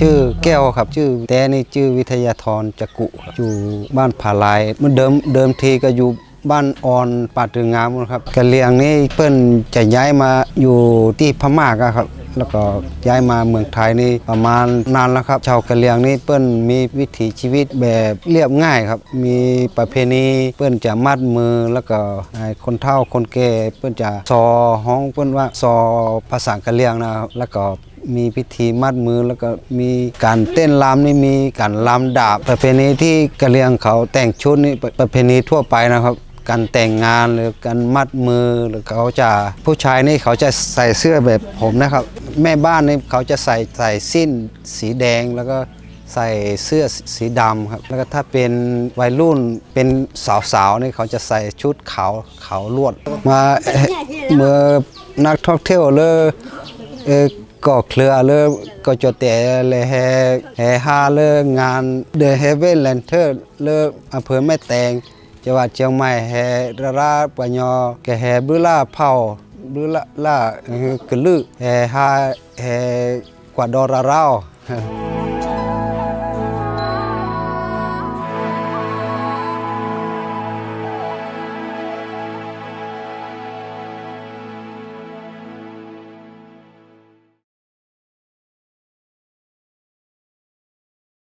ชื่อแก้วครับ ชื่อแต่นี่ชื่อวิทยาธรจักุอยู่บ้านผาลายมันเดิมเดิมทีก็อยู่บ้านออนป่าตึงงามครับกะเลียงนี่เปิ้นจะย้ายมาอยู่ที่พม่าก็ครับ แล้วก็ย้ายมาเมืองไทยนี่ประมาณนานแล้วครับ ชาวกะเหลียงนี่เปิ้นมีวิถีชีวิตแบบเรียบง่ายครับ มีประเพณีเปิ้นจะมัดมือแล้วก็คนเฒ่าคนแก่เปิ้นจะซอห้องเปิ้นว่าซอภาษากะเหลียงนะครับแล้วก็ มีพิธีมัดมือแล้วก็มีการเต้นรำนี่มีการรำดาบ ประเพณีที่กะเหรี่ยงเขาแต่งชุดนี่ประเพณีทั่วไปนะครับการแต่งงานหรือการมัดมือหรือเขาจะผู้ชายนี่เขาจะใส่เสื้อแบบผมนะครับ แม่บ้านนี่เขาจะใส่ใส่สิ้นสีแดงแล้วก็ใส่เสื้อสีดำครับ แล้วก็ถ้าเป็นวัยรุ่นเป็นสาวๆนี่เขาจะใส่ชุดขาวขาวลวด มาเอ่อเมื่อนักท่องเที่ยวเลยเออ ก็เคลือเลยก็จะแต่เลยแฮแฮฮาเลยงานเดอะเฮเวนแลนเทอร์เลยอำเภอแม่แตงจังหวัดเชียงใหม่แห่ระราปะยอแกแห่บุล่าเผาบุล่าล่าเอ่อกะลือแห่ฮาแห่กวาดอระราว